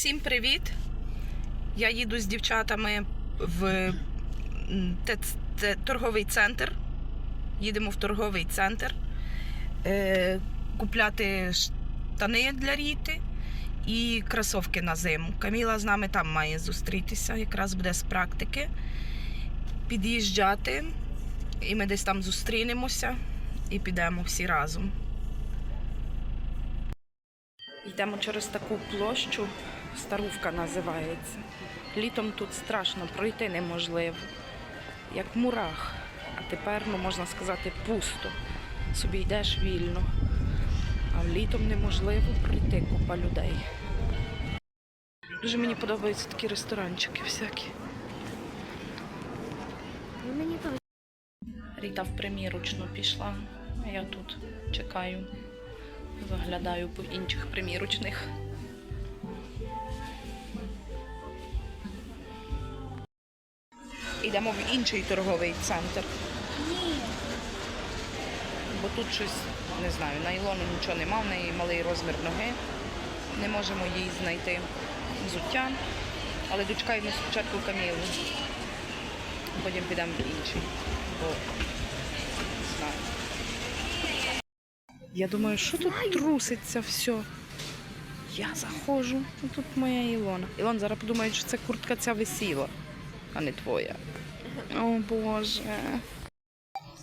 Всім привіт! Я їду з дівчатами в торговий центр. Їдемо в торговий центр е, купляти штани для Ріти і кросовки на зиму. Каміла з нами там має зустрітися, якраз буде з практики. Під'їжджати, і ми десь там зустрінемося і підемо всі разом. Йдемо через таку площу, Старувка називається. Літом тут страшно, пройти неможливо, як мурах. А тепер, ну, можна сказати, пусто. Собі йдеш вільно. А літом неможливо пройти купа людей. Дуже мені подобаються такі ресторанчики всякі. Ріта в примірочну пішла, а я тут чекаю, заглядаю по інших примірочних. Йдемо в інший торговий центр, бо тут щось не знаю, на Ілону нічого нема, в неї малий розмір ноги. Не можемо їй знайти взуття, але дочекаємо спочатку Камілу. Потім підемо в інший, бо не знаю. Я думаю, що тут труситься все. Я заходжу, тут моя Ілона. Ілон зараз подумає, що це куртка ця висіла, а не твоя. О Боже.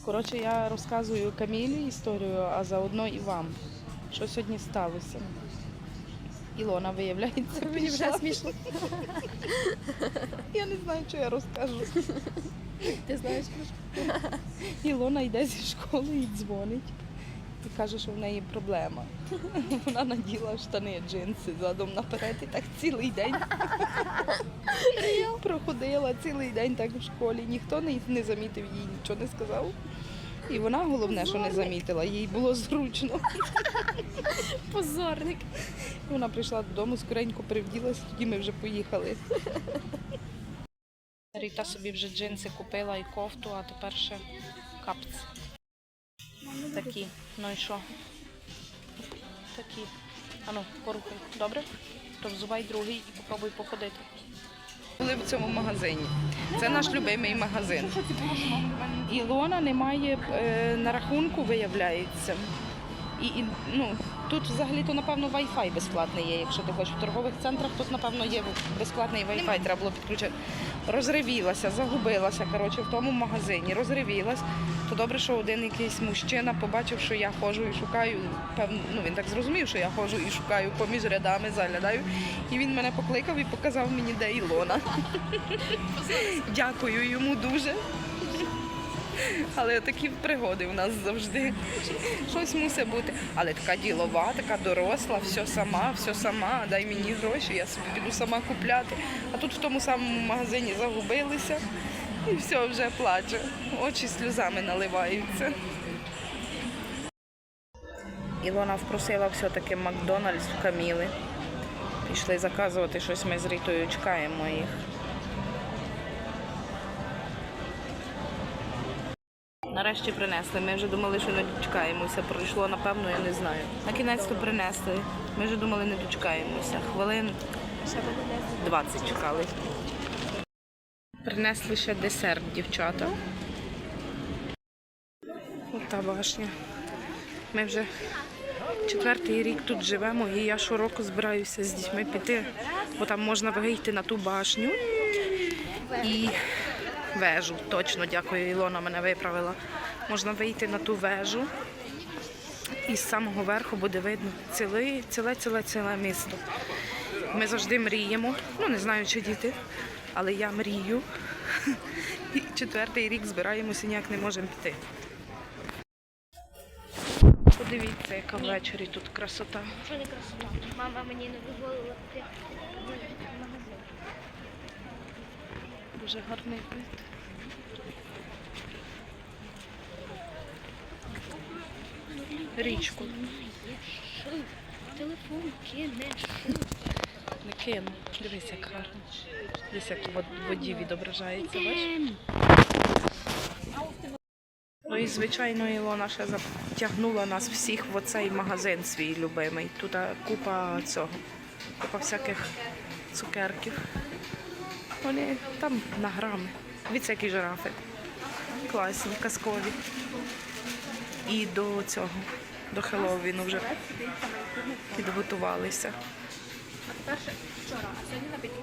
Коротше, я розказую Камілі історію, а заодно і вам. Що сьогодні сталося? Ілона, виявляється, Мені вже смішно. Я не знаю, що я розкажу. Ти знаєш, Ілона йде зі школи і дзвонить. І каже, що в неї проблема. Вона наділа штани джинси задом наперед і так цілий день проходила цілий день так в школі. Ніхто не, не замітив їй, нічого не сказав. І вона головне, що не замітила, їй було зручно. позорник. Вона прийшла додому, скоренько привділась, тоді ми вже поїхали. Ріта собі вже джинси купила і кофту, а тепер ще капці. Такі. Ну і що? Такі. Ану, порухай. Добре? То взувай другий і попробуй походити. Були в цьому магазині. Це наш любимий магазин. Ілона немає е, на рахунку, виявляється. І, і ну, тут взагалі-то, напевно, Wi-Fi безплатний є. Якщо ти хочеш в торгових центрах, тут, напевно, є безплатний Wi-Fi, треба було підключити. Розривілася, загубилася коротше, в тому магазині, розривілась. То добре, що один якийсь мужчина побачив, що я ходжу і шукаю. Певно, ну він так зрозумів, що я ходжу і шукаю поміж рядами, заглядаю. І він мене покликав і показав мені, де Ілона. Дякую йому дуже. Але такі пригоди в нас завжди. Щось мусить бути. Але така ділова, така доросла, все сама, все сама. Дай мені гроші, я собі піду сама купляти. А тут в тому самому магазині загубилися і все вже плаче. Очі сльозами наливаються. Ілона впросила все-таки Макдональдс в Каміли. Пішли заказувати щось ми з Рітою чекаємо їх. Нарешті принесли. Ми вже думали, що не дочекаємося. Пройшло, напевно, я не знаю. На кінець то принесли. Ми вже думали, не дочекаємося. Хвилин 20 чекали. Принесли ще десерт, дівчата. Ота башня. Ми вже четвертий рік тут живемо, і я щороку збираюся з дітьми піти, бо там можна вийти на ту башню і вежу. Точно, дякую, Ілона мене виправила. Можна вийти на ту вежу. І з самого верху буде видно ціле, ціле, ціле, ціле місто. Ми завжди мріємо. Ну, не знаю, чи діти, але я мрію. І четвертий рік збираємося, ніяк не можемо піти. Подивіться, яка ввечері тут красота. Що не красота? Мама мені не дозволила. Дуже гарний вид. Річку. Телефон кинеш. Не кину. Дивись, як гарно. Дивись, як в воді відображається. Бачиш? Ну і звичайно, Ілона ще затягнула нас всіх в оцей магазин свій любимий. Тут купа цього Купа всяких цукерків. Вони там на грами. Дивіться, які жирафи. Класні, казкові. І до цього, до Хеллоуіну вже підготувалися. Перше вчора, а сьогодні на.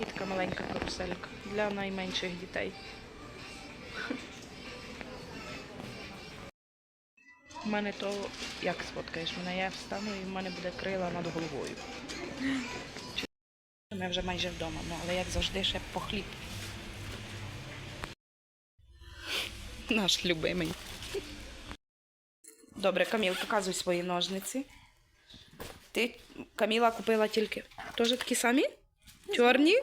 І така маленька каруселька для найменших дітей. У мене то як сфоткаєш мене, я встану і в мене буде крила над головою. Ми вже майже вдома, ну але як завжди ще по хліб. Наш любимий. Добре, Каміл, показуй свої ножниці. Ти Каміла купила тільки. Теж такі самі? Чорні?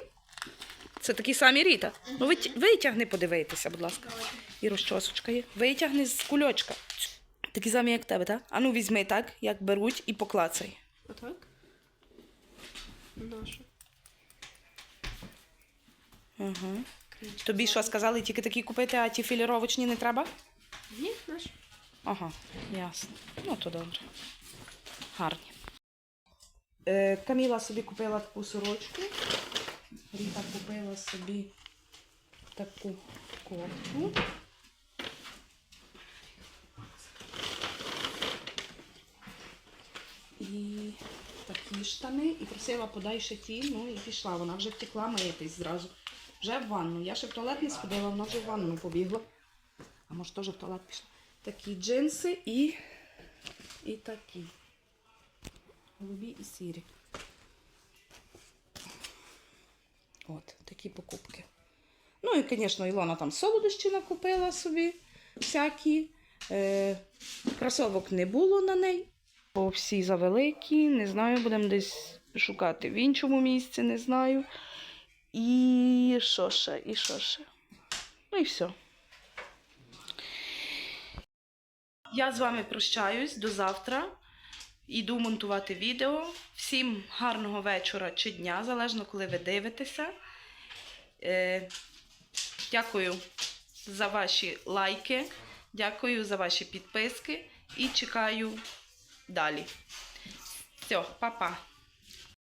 Це такі самі Ріта. Ну витягни, подивитися, будь ласка. І розчосочка є. Витягни з кульочка. Такі самі, як в тебе, так? А ну візьми так, як беруть, і поклацай. Отак? Наша. Угу. Тобі що сказали, тільки такі купити, а ті філіровочні не треба? Ні, наш. Ага, ясно. Ну, то добре. Гарні. Е, Каміла собі купила таку сорочку. Ріта купила собі таку кофту. І такі штани. І просила подай ще ті, ну і пішла. Вона вже втекла миятись зразу. Вже в ванну. Я ще в туалет не сходила, вона вже в ванну побігла. А може теж в туалет пішла. Такі джинси і, і такі. Голубі і сірі. От, такі покупки. Ну і, звісно, Ілона там солодощі накупила собі всякі. Е, кросовок не було на неї. Бо всі завеликі, не знаю, будемо десь шукати в іншому місці, не знаю. І що ще, і що ще. Ну і все. Я з вами прощаюсь до завтра. Іду монтувати відео. Всім гарного вечора чи дня, залежно коли ви дивитеся. Е, дякую за ваші лайки, дякую за ваші підписки і чекаю далі. Все, па-па.